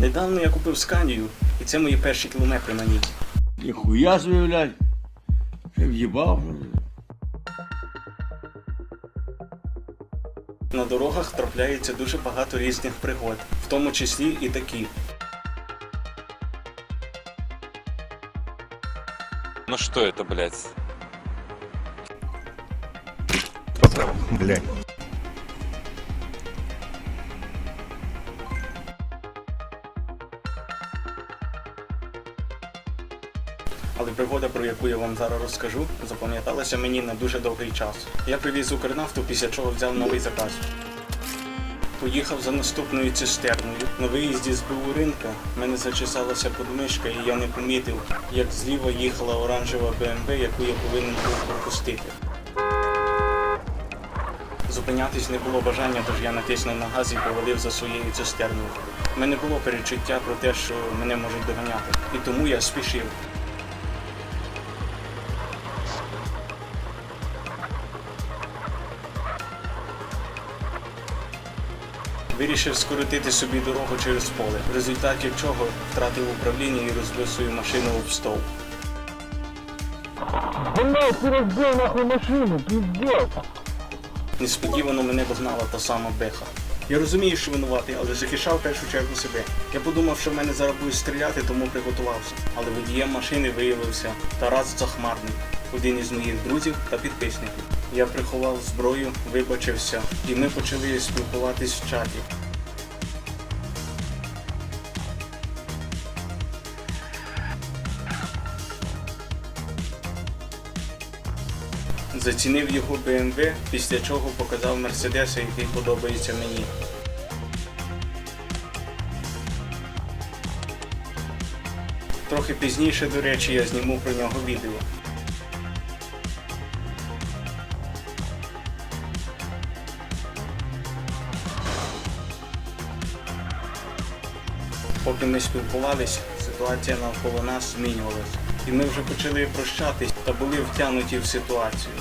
Недавно я купив сканію, і це мої перші кілометри на ній. Ніхуя блядь. Ти в'їбав. На дорогах трапляється дуже багато різних пригод, в тому числі і такі. Ну что это, блядь? Блядь. Але пригода, про яку я вам зараз розкажу, запам'яталася мені на дуже довгий час. Я привіз Укрнафту, після чого взяв новий заказ. Поїхав за наступною цистерною. На виїзді з БУ ринка в мене зачесалася подмишка, і я не помітив, як зліва їхала оранжева БМВ, яку я повинен був пропустити. Зупинятись не було бажання, тож я натиснув на газ і повалив за своєю цистерною. У мене було перечуття про те, що мене можуть доганяти, і тому я спішив. Вирішив скоротити собі дорогу через поле, в результаті чого втратив управління і розбив свою машину об стовп. Блять, ти розбив нахуй машину, піздець! Несподівано мене догнала та сама беха. Я розумію, що винуватий, але захищав в першу чергу себе. Я подумав, що в мене зараз будуть стріляти, тому приготувався. Але водієм машини виявився Тарас Захмарний, один із моїх друзів та підписників. Я приховав зброю, вибачився, і ми почали спілкуватись в чаті. Зацінив його BMW, після чого показав Мерседеса, який подобається мені. Трохи пізніше, до речі, я зніму про нього відео. Поки ми спілкувались, ситуація навколо нас змінювалася. І ми вже почали прощатись та були втягнуті в ситуацію.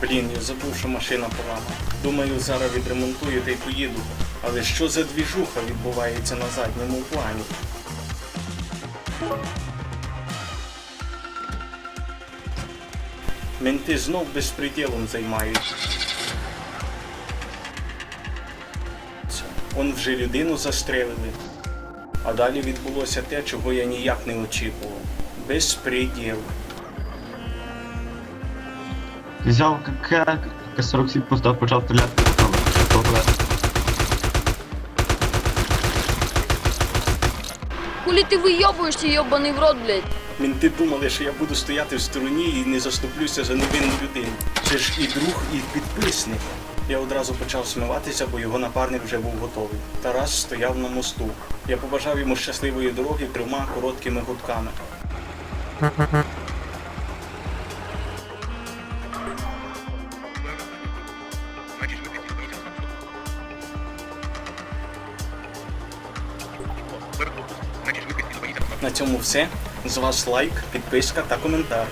Блін, я забув, що машина поламана. Думаю, зараз відремонтую та й поїду. Але що за двіжуха відбувається на задньому плані? Менти знов безпреділом займаються. Он вже людину застрелили. А далі відбулося те, чого я ніяк не очікував. Безпреділ. Взяв КК, К-47 постав, почав стріляти там. Хули ты выебываешься, ебаный в рот, блядь? Мінти думали, що я буду стояти в стороні і не заступлюся за невинну людину. Це ж і друг, і підписник. Я одразу почав смиватися, бо його напарник вже був готовий. Тарас стояв на мосту. Я побажав йому щасливої дороги трьома короткими гудками. На цьому все. З вас лайк, підписка та коментар.